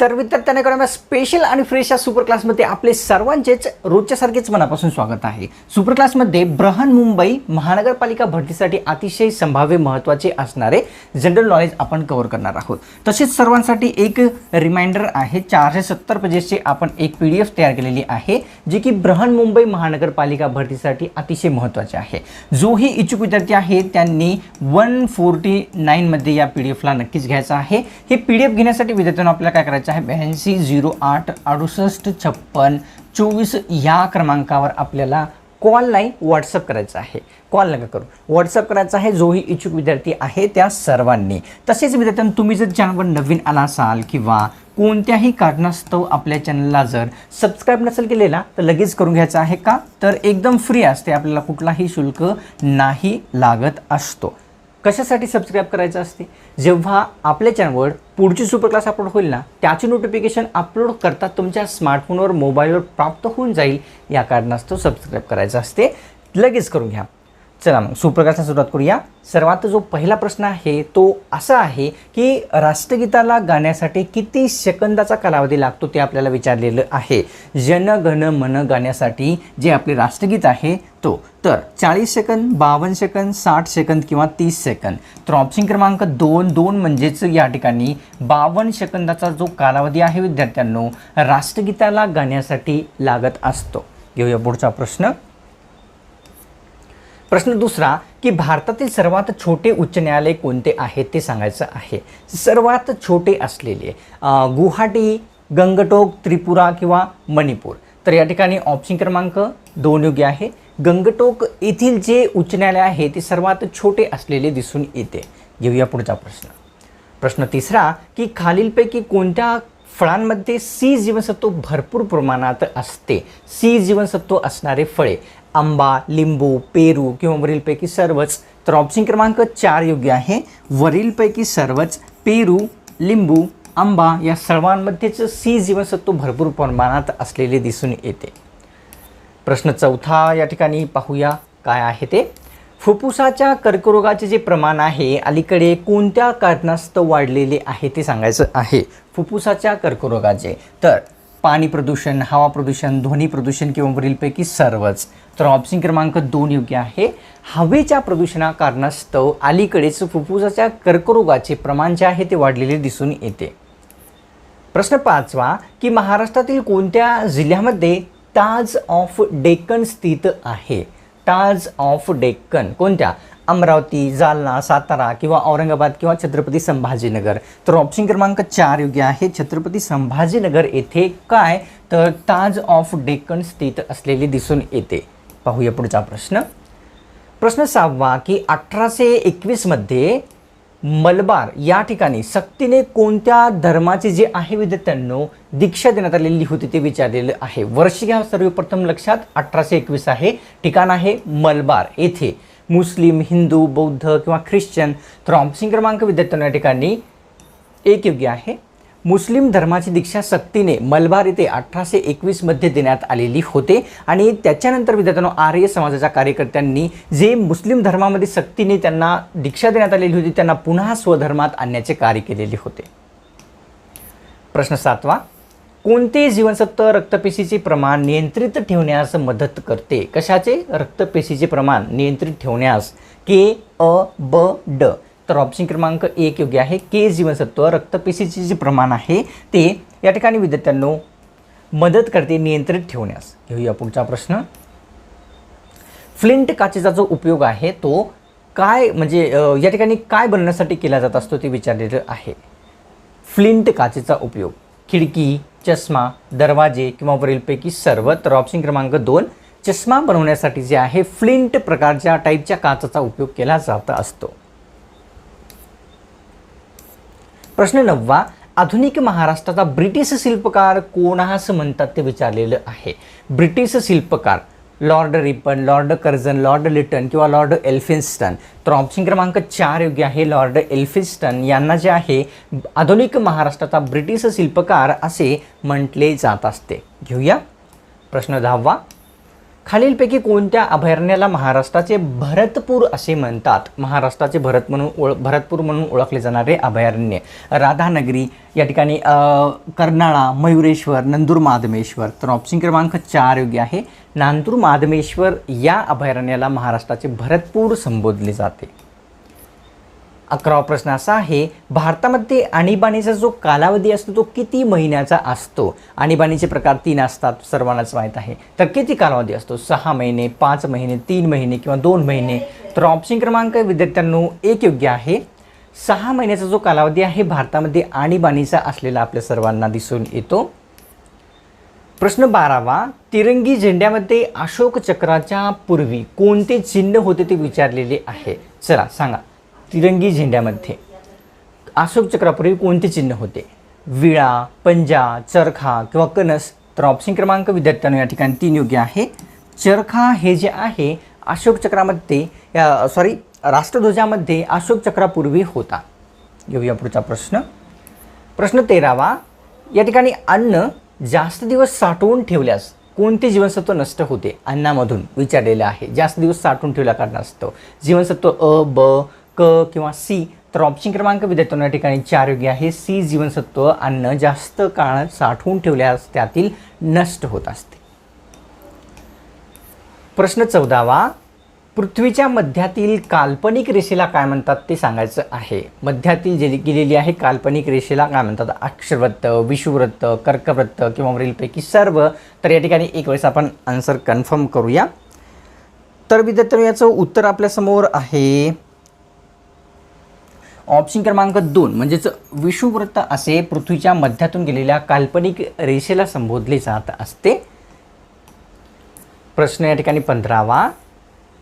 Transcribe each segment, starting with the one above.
तर विद्यार्थ्यांकडे करा स्पेशल आणि फ्रेश या सुपर क्लासमध्ये आपले सर्वांचेच रोजच्यासारखेच मनापासून स्वागत आहे. सुपर क्लासमध्ये ब्रहन मुंबई महानगरपालिका भरतीसाठी अतिशय संभाव्य महत्त्वाचे असणारे जनरल नॉलेज आपण कव्हर करणार आहोत. तसेच सर्वांसाठी एक रिमाइंडर आहे चारशे सत्तर पेजेसची आपण एक पी डी एफ तयार केलेली आहे जी की ब्रहन मुंबई महानगरपालिका भरतीसाठी अतिशय महत्त्वाचे आहे. जोही इच्छुक विद्यार्थी आहे त्यांनी वन फोर्टी नाईनमध्ये या पी डी एफला नक्कीच घ्यायचं आहे. हे पी डी एफ घेण्यासाठी विद्यार्थ्यांना आपल्याला काय करायचं आहे. ब्याऐंशी झिरो आठ अडुसष्ट छप्पन चोवीस या क्रमांकावर आपल्याला कॉल नाही व्हॉट्सअप करायचं आहे. कॉल नका करू. व्हॉट्सअप करायचा आहे. जोही इच्छुक विद्यार्थी आहे त्या सर्वांनी. तसेच विद्यार्थ्यांना तुम्ही जर चॅनलवर नवीन आला असाल किंवा कोणत्याही कारणास्तव आपल्या चॅनलला जर सबस्क्राईब नसेल केलेला तर लगेच करून घ्यायचं आहे का? तर एकदम फ्री असते. आपल्याला कुठलाही शुल्क नाही लागत असतो. कशासाठी सबस्क्राईब करायचं असते? जेव्हा आपल्या चॅनलवर पुढची सुपर क्लास अपलोड होईल ना त्याची नोटिफिकेशन अपलोड करता तुमच्या स्मार्टफोनवर मोबाईलवर प्राप्त होऊन जाईल. या कारणास्तव सबस्क्राईब करायचं असते. लगेच करून घ्या. चला मग सुप्रकाशला सुरुवात करूया. सर्वात जो पहिला प्रश्न आहे तो असा आहे की राष्ट्रगीताला गाण्यासाठी किती सेकंदाचा कालावधी लागतो ते आपल्याला विचारलेलं आहे. जन गण मन गाण्यासाठी जे आपले राष्ट्रगीत आहे तो. तर चाळीस सेकंद बावन्न सेकंद साठ सेकंद किंवा तीस सेकंद. तर ऑप्शन क्रमांक दोन दोन म्हणजेच या ठिकाणी बावन्न सेकंदाचा जो कालावधी आहे विद्यार्थ्यांनो राष्ट्रगीताला गाण्यासाठी लागत असतो. घेऊया पुढचा प्रश्न. प्रश्न दुसरा की भारतातील सर्वात छोटे उच्च न्यायालय कोणते आहे ते सांगायचं आहे. सर्वात छोटे असलेले गुवाहाटी गंगटोक त्रिपुरा किंवा मणिपूर. तर या ठिकाणी ऑप्शन क्रमांक दोन योग्य आहे. गंगटोक येथील जे उच्च न्यायालय आहे ते सर्वात छोटे असलेले दिसून येते. घेऊया पुढचा प्रश्न. प्रश्न तिसरा की खालीलपैकी कोणत्या फळांमध्ये सी जीवनसत्व भरपूर प्रमाणात असते? सी जीवनसत्व असणारे फळे. आंबा लिंबू पेरू किंवा वरीलपैकी सर्वच तर ऑप्शन क्रमांक चार योग्य आहे. वरीलपैकी सर्वच पेरू लिंबू आंबा या सर्वांमध्येच सी जीवनसत्व भरपूर प्रमाणात असलेले दिसून येते. प्रश्न चौथा या ठिकाणी पाहूया काय आहे ते. फुफ्फुसाच्या कर्करोगाचे जे प्रमाण आहे अलीकडे कोणत्या कारणास्तव वाढलेले आहे ते सांगायचं आहे. फुफ्फुसाच्या कर्करोगाचे. तर पाणी प्रदूषण हवा प्रदूषण ध्वनी प्रदूषण किंवा वरीलपैकी सर्वच. तर ऑप्शन क्रमांक दोन योग्य आहे. हवेच्या प्रदूषणा कारणास्तव अलीकडेच फुफ्फुसाच्या कर्करोगाचे प्रमाण जे आहे ते वाढलेले दिसून येते. प्रश्न पाचवा की महाराष्ट्रातील कोणत्या जिल्ह्यामध्ये ताज ऑफ डेक्कन स्थित आहे? ताज ऑफ डेक्कन कोणत्या? अमरावती जालना सातारा किंवा औरंगाबाद किंवा छत्रपती संभाजीनगर. तर ऑप्शन क्रमांक चार योग्य आहे. छत्रपती संभाजीनगर येथे काय? तर ताज ऑफ डेक्कन स्थित असलेली दिसून येते. पाहूया पुढचा प्रश्न. प्रश्न सहावा की अठराशे एकवीसमध्ये मलबार या ठिकाणी सक्तीने कोणत्या धर्माचे जे आहे विद्यार्थ्यांनो दीक्षा देण्यात आलेली होती ते विचारलेलं आहे. वर्ष घ्या सर्वप्रथम लक्षात अठराशे एकवीस आहे. ठिकाण आहे मलबार. येथे मुस्लिम हिंदू बौद्ध किंवा ख्रिश्चन तर ऑप्शन क्रमांक विद्यार्थ्यांना या ठिकाणी एक योग्य आहे मुस्लिम धर्माची दीक्षा सक्तीने मलबार येथे अठराशे एकवीसमध्ये देण्यात आलेली होते आणि त्याच्यानंतर विद्यार्थ्यांनो आर्य समाजाच्या कार्यकर्त्यांनी जे मुस्लिम धर्मामध्ये सक्तीने त्यांना दीक्षा देण्यात आलेली होती त्यांना पुन्हा स्वधर्मात आणण्याचे कार्य केलेले होते प्रश्न सातवा कोणते जीवनसत्व रक्तपेशीचे प्रमाण नियंत्रित ठेवण्यास मदत करते? कशाचे? रक्तपेशीचे प्रमाण नियंत्रित ठेवण्यास. के अ ब ड. तर ऑप्शन क्रमांक एक योग्य आहे. के जीवनसत्व रक्तपेशीचे जे प्रमाण आहे ते या ठिकाणी विद्यार्थ्यांनो मदत करते नियंत्रित ठेवण्यास. घेऊया पुढचा प्रश्न. फ्लिंट काचेचा जो उपयोग आहे तो काय म्हणजे या ठिकाणी काय बनवण्यासाठी केला जात असतो ते विचारलेलं आहे. फ्लिंट काचेचा उपयोग. खिडकी चष्मा दरवाजे किंवा वरीलपैकी सर्वत्र ऑप्शन क्रमांक दोन चष्मा बनवण्यासाठी जे आहे फ्लिंट प्रकारच्या टाईपच्या काचाचा उपयोग केला जात असतो. प्रश्न नववा आधुनिक महाराष्ट्राचा ब्रिटिश शिल्पकार कोणास म्हणतात ते विचारलेलं आहे. ब्रिटिश शिल्पकार lord Ripon lord Curzon lord Lytton किंवा लॉर्ड एल्फिन्स्टन. तर ऑप्शन क्रमांक चार योग्य आहे लॉर्ड एल्फिन्स्टन. यांना जे आहे आधुनिक महाराष्ट्राचा ब्रिटिश शिल्पकार असे म्हटले जात असते. घेऊया प्रश्न दहावा. खालीलपैकी कोणत्या अभयारण्याला महाराष्ट्राचे भरतपूर असे म्हणतात? महाराष्ट्राचे भरत म्हणून ओळ भरतपूर म्हणून ओळखले जाणारे अभयारण्य. राधानगरी या ठिकाणी कर्नाळा मयुरेश्वर नंदूर माधमेश्वर. तर ऑप्शन क्रमांक चार योग्य आहे. नांदूर माधमेश्वर या अभयारण्याला महाराष्ट्राचे भरतपूर संबोधले जाते. अकरावा प्रश्न असा आहे भारतामध्ये आणीबाणीचा जो कालावधी असतो तो किती महिन्याचा असतो? आणीबाणीचे प्रकार तीन असतात सर्वांनाच माहीत आहे. तर किती कालावधी असतो? सहा महिने पाच महिने तीन महिने किंवा दोन महिने? तर ऑप्शन क्रमांक विद्यार्थ्यांनो एक योग्य आहे. सहा महिन्याचा जो कालावधी आहे भारतामध्ये आणीबाणीचा असलेला आपल्या सर्वांना दिसून येतो. प्रश्न बारावा तिरंगी झेंड्यामध्ये अशोक चक्राच्या पूर्वी कोणते चिन्ह होते ते विचारलेले आहे? चला सांगा. तिरंगी झेंड्यामध्ये. अशोक चक्रापूर्वी कोणते चिन्ह होते? विळा पंजा चरखा किंवा कणस तर ऑप्शन क्रमांक विद्यार्थ्यांना या ठिकाणी तीन योग्य आहे. चरखा हे जे आहे अशोक चक्रामध्ये सॉरी राष्ट्रध्वजामध्ये अशोक चक्रापूर्वी होता. घेऊया पुढचा प्रश्न. प्रश्न तेरावा या ठिकाणी अन्न जास्त दिवस साठवून ठेवल्यास कोणते जीवनसत्व नष्ट होते? अन्नामधून विचारलेलं आहे. जास्त दिवस साठवून ठेवल्या कारणास्तव. जीवनसत्व अ ब क किंवा सी तर ऑप्शन क्रमांक विद्यार्थ्यांना या ठिकाणी चार योग्य आहे सी जीवनसत्व अन्न जास्त काळ साठवून ठेवल्यास त्यातील नष्ट होत असते. प्रश्न चौदावा पृथ्वीच्या मध्यातील काल्पनिक रेषेला काय म्हणतात ते सांगायचं आहे. मध्यातील जे गेलेली आहे काल्पनिक रेषेला काय म्हणतात? अक्षरवृत्त विषुवृत्त कर्कवृत्त किंवा वरीलपैकी सर्व. तर या ठिकाणी एक वेळेस आपण आन्सर कन्फर्म करूया. तर विद्यार्थ्यांनो याचं उत्तर आपल्यासमोर आहे. ऑप्शन क्रमांक दोन म्हणजेच विषुवृत्त असे पृथ्वीच्या मध्यातून गेलेल्या काल्पनिक रेषेला संबोधले जात असते. प्रश्न या ठिकाणी पंधरावा.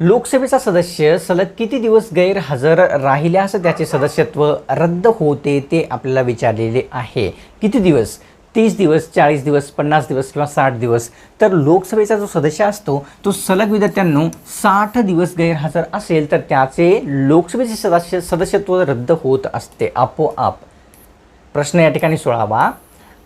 लोकसभेचा सदस्य सलग किती दिवस गैरहजर राहिल्यास त्याचे सदस्यत्व रद्द होते ते आपल्याला विचारलेले आहे. किती दिवस? तीस दिवस चाळीस दिवस पन्नास दिवस किंवा साठ दिवस. तर लोकसभेचा जो सदस्य असतो तो सलग विद्यार्थ्यांनो साठ दिवस गैरहजर असेल तर त्याचे लोकसभेचे सदस्य सदस्यत्व रद्द होत असते आपोआप. प्रश्न या ठिकाणी सोळावा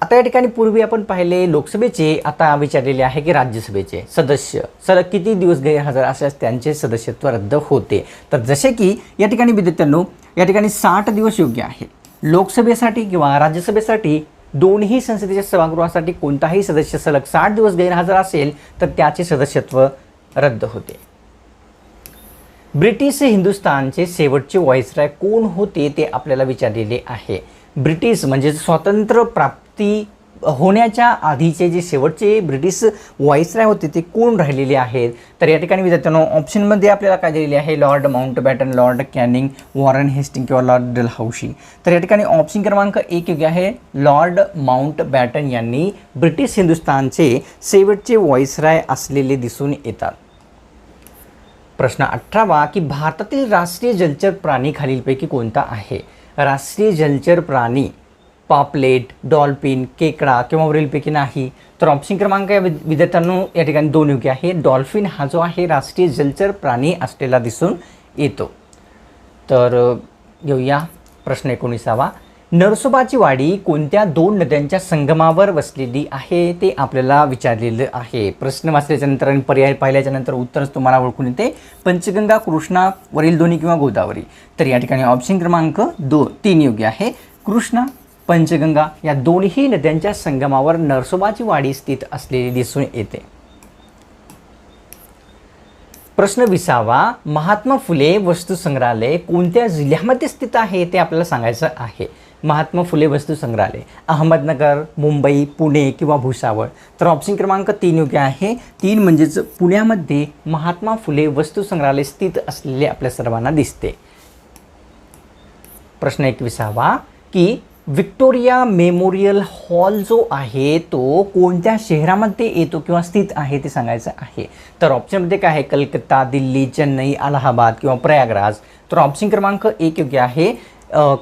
आता या ठिकाणी पूर्वी आपण पाहिले लोकसभेचे आता विचारलेले आहे की राज्यसभेचे सदस्य. सलग किती दिवस गैरहजर असल्यास त्यांचे सदस्यत्व रद्द होते. तर जसे की या ठिकाणी विद्यार्थ्यांनो या ठिकाणी साठ दिवस योग्य आहे. लोकसभेसाठी किंवा राज्यसभेसाठी दोन्ही संसदेच्या सभागृहासाठी कोणताही सदस्य सलग साठ दिवस गैरहजर असेल तर त्याचे सदस्यत्व रद्द होते. ब्रिटिश हिंदुस्थानचे शेवटचे व्हाईसराय कोण होते ते आपल्याला विचारलेले आहे. ब्रिटिश म्हणजे स्वातंत्र्य प्राप्ती होण्याच्या आधीचे जे शेवटचे ब्रिटिश व्हाईसराय होते ते कोण राहिलेले आहेत? तर या ठिकाणी विद्यार्थ्यांनो ऑप्शनमध्ये आपल्याला काय दिलेले आहे? Lord Mountbatten lord Canning Warren Hastings किंवा लॉर्ड डलहौशी तर या ठिकाणी ऑप्शन क्रमांक एक योग्य आहे. लॉर्ड माउंट बॅटन यांनी ब्रिटिश हिंदुस्थानचे शेवटचे व्हाईसराय असलेले दिसून येतात. प्रश्न अठरावा की भारतातील राष्ट्रीय जलचर प्राणी खालीलपैकी कोणता आहे? राष्ट्रीय जलचर प्राणी पापलेट डॉल्फिन केकडा किंवा वरीलपैकी नाही. तर ऑप्शन क्रमांक या विद- विद्यार्थ्यांनो या ठिकाणी दोन योग्य आहे. डॉल्फिन हा जो आहे राष्ट्रीय जलचर प्राणी असलेला दिसून येतो. तर घेऊया प्रश्न एकोणीसावा. नरसोबाची वाडी कोणत्या दोन नद्यांच्या संगमावर वसलेली आहे ते आपल्याला विचारलेलं आहे. प्रश्न वाचल्याच्या नंतर आणि पर्याय पाहिल्याच्या नंतर उत्तरच तुम्हाला ओळखून येते. पंचगंगा कृष्णा वरील दोन्ही किंवा गोदावरी. तर या ठिकाणी ऑप्शन क्रमांक दो तीन योग्य आहे. कृष्णा पंचगंगा या दोन्ही नद्यांच्या संगमावर नरसोबाची वाडी स्थित असलेली दिसून येते. प्रश्न विसावा महात्मा फुले वस्तू संग्रहालय कोणत्या जिल्ह्यामध्ये स्थित आहे ते आपल्याला सांगायचं आहे. महात्मा फुले वस्तू संग्रहालय अहमदनगर मुंबई पुणे किंवा भुसावळ. तर ऑप्शन क्रमांक तीन योग्य आहे. तीन म्हणजेच पुण्यामध्ये महात्मा फुले वस्तू संग्रहालय स्थित असलेले आपल्या सर्वांना दिसते. प्रश्न एकविसावा की विक्टोरिया मेमोरियल हॉल जो आहे तो कोणत्या शहरामध्ये येतो किंवा स्थित आहे ते सांगायचं आहे. तर ऑप्शनमध्ये काय आहे? कलकत्ता दिल्ली चेन्नई अलाहाबाद किंवा प्रयागराज. तर ऑप्शन क्रमांक एक योग्य आहे.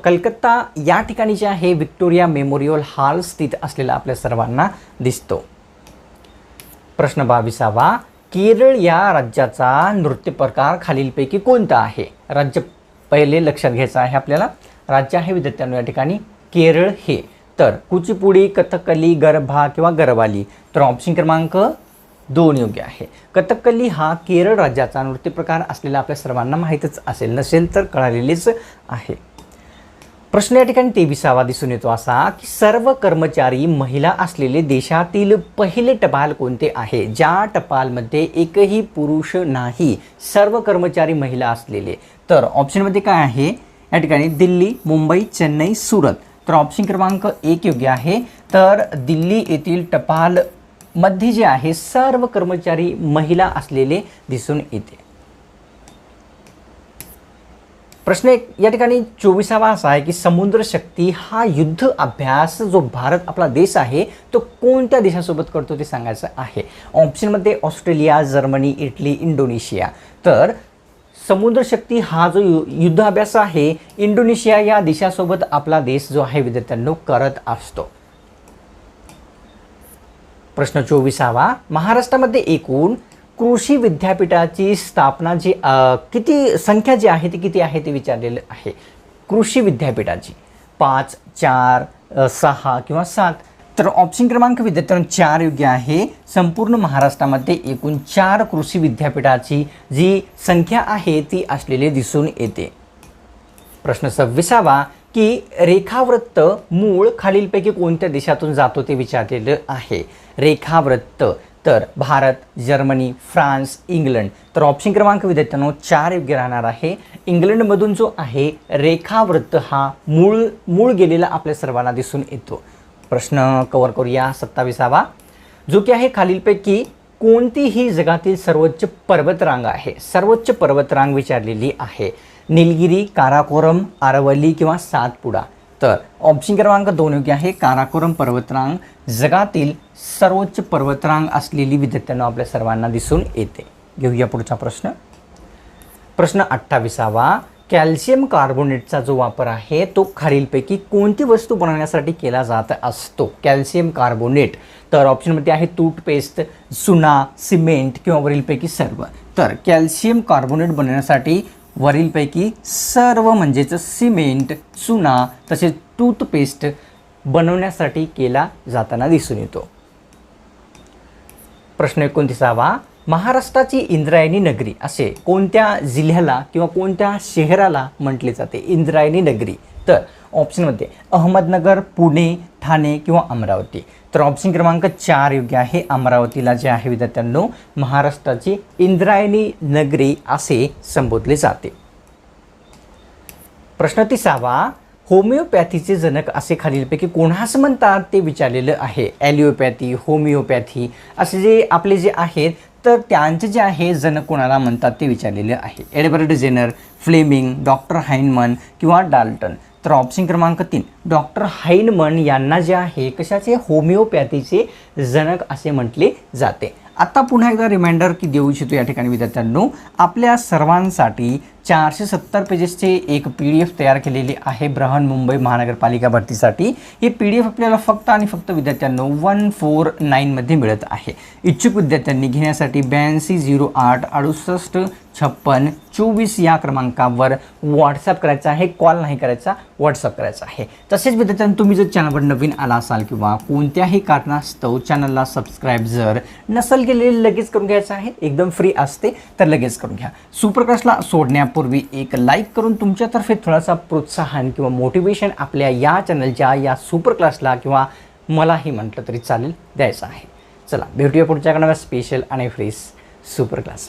कलकत्ता या ठिकाणी जे आहे विक्टोरिया मेमोरियल हॉल स्थित असलेला आपल्या सर्वांना दिसतो. प्रश्न बावीसावा. केरळ या राज्याचा नृत्य प्रकार खालीलपैकी कोणता आहे? राज्य पहिले लक्षात घ्यायचं आहे आपल्याला. राज्य आहे विद्यार्थ्यांनो या ठिकाणी. केरळ हे. तर कुचिपुडी कथकली गरभा किंवा गरवाली तर ऑप्शन क्रमांक दोन योग्य आहे. कथकली हा केरळ राज्याचा नृत्य प्रकार असलेला आपल्या सर्वांना माहीतच असेल नसेल तर कळालेलेच आहे. प्रश्न या ठिकाणी तेविसावा दिसून येतो असा की सर्व कर्मचारी महिला असलेले देशातील पहिले टपाल कोणते आहे? ज्या टपालमध्ये एकही पुरुष नाही सर्व कर्मचारी महिला असलेले. तर ऑप्शनमध्ये काय आहे? या ठिकाणी दिल्ली मुंबई चेन्नई सुरत. तर ऑप्शन क्रमांक एक योग्य आहे. तर दिल्ली येथील टपाल मध्ये जे आहे सर्व कर्मचारी महिला असलेले दिसून येते. प्रश्न एक या ठिकाणी चोवीसावा असा आहे की समुद्र शक्ती हा युद्ध अभ्यास जो भारत आपला देश आहे तो कोणत्या देशासोबत करतो ते सांगायचं आहे. ऑप्शनमध्ये ऑस्ट्रेलिया जर्मनी इटली इंडोनेशिया. तर समुद्र शक्ती हा जो यु युद्धाभ्यास आहे इंडोनेशिया या देशासोबत आपला देश जो आहे विद्यार्थ्यांनो करत असतो. प्रश्न चोवीसावा. महाराष्ट्रामध्ये एकूण कृषी विद्यापीठाची स्थापना जी किती संख्या जी आहे ती किती आहे ते विचारलेलं आहे. कृषी विद्यापीठाची. पाच चार सहा किंवा सात. तर ऑप्शन क्रमांक विद्यार्थ्यांनो चार योग्य आहे. संपूर्ण महाराष्ट्रामध्ये एकूण चार कृषी विद्यापीठाची जी संख्या आहे ती असलेली दिसून येते. प्रश्न सव्वीसावा की रेखावृत्त मूळ खालीलपैकी कोणत्या देशातून जातो ते विचारलेलं आहे. रेखावृत्त तर भारत जर्मनी फ्रान्स इंग्लंड. तर ऑप्शन क्रमांक विद्यार्थ्यांनो चार योग्य राहणार आहे. इंग्लंडमधून जो आहे रेखावृत्त हा मूळ मूळ गेलेला आपल्या सर्वांना दिसून येतो. प्रश्न कवर करूया सत्ताविसावा. जो की आहे खालीलपैकी कोणतीही जगातील सर्वोच्च पर्वतरांग आहे. सर्वोच्च पर्वतरांग विचारलेली आहे. निलगिरी काराकोरम आरवली किंवा सातपुडा. तर ऑप्शन क्रमांक दोन योग्य आहे. काराकोरम पर्वतरांग जगातील सर्वोच्च पर्वतरांग असलेली विद्यार्थ्यांना आपल्या सर्वांना दिसून येते. घेऊया पुढचा प्रश्न. प्रश्न अठ्ठावीसावा. कॅल्शियम कार्बोनेटचा जो वापर आहे तो खालीलपैकी कोणती वस्तू बनवण्यासाठी केला जात असतो? कॅल्शियम कार्बोनेट तर ऑप्शनमध्ये आहे टूथपेस्ट चुना सिमेंट किंवा वरीलपैकी सर्व. तर कॅल्शियम कार्बोनेट बनवण्यासाठी वरीलपैकी सर्व म्हणजेच सिमेंट चुना तसेच टूथपेस्ट बनवण्यासाठी केला जाताना दिसून येतो. प्रश्न एकोणतीसावा महाराष्ट्राची इंद्रायणी नगरी असे कोणत्या जिल्ह्याला किंवा कोणत्या शहराला म्हटले जाते? इंद्रायणी नगरी. तर ऑप्शनमध्ये अहमदनगर पुणे ठाणे किंवा अमरावती. तर ऑप्शन क्रमांक चार योग्य आहे. अमरावतीला जे आहे विद्यार्थ्यांनो महाराष्ट्राची इंद्रायणी नगरी असे संबोधले जाते. प्रश्न तिसावा होमिओपॅथीचे जनक असे खालीलपैकी कोणास म्हणतात? ते विचारलेलं आहे. ॲलिओपॅथी होमिओपॅथी असे जे आपले जे आहेत तर त्यांचे जे आहे जनक कोणाला म्हणतात ते विचारलेले आहे. Edward Jenner Fleming doctor Hahnemann किंवा डाल्टन तर ऑप्शन क्रमांक तीन डॉक्टर हाइनमन यांना जे आहे कशाचे? होमिओपॅथीचे जनक असे म्हटले जाते. आता पुन्हा एकदा रिमाइंडर की देऊ इच्छितो या ठिकाणी विद्यार्थ्यांनो आपल्या सर्वांसाठी चारशे सत्तर पेजेसचे एक पी डी एफ तयार केलेली आहे बृहन मुंबई महानगरपालिका भरतीसाठी. ही पी डी एफ आपल्याला फक्त आणि फक्त विद्यार्थ्यांना वन फोर नाईनमध्ये मिळत आहे. इच्छुक विद्यार्थ्यांनी घेण्यासाठी ब्याऐंशी झिरो आठ अडुसष्ट छप्पन चोवीस या क्रमांकावर व्हॉट्सअप करायचा आहे कॉल नाही करायचा व्हॉट्सअप करायचा आहे. तसेच विद्यार्थ्यांना तुम्ही जर चॅनलवर नवीन आला असाल किंवा कोणत्याही कारणास्तव चॅनलला सबस्क्राईब जर नसेल केलेले लगेच करून घ्यायचं आहे. एकदम फ्री असते तर लगेच करून घ्या. सुपरकास्टला सोडण्यापूर्वी एक लाईक करून तुमच्यातर्फे थोडासा प्रोत्साहन किंवा मोटिवेशन आपल्या या चॅनलच्या या सुपर क्लासला किंवा मलाही म्हटलं तरी चालेल द्यायचं आहे. चला भेटूया पुढच्या कडे स्पेशल आणि फ्रेश सुपर क्लास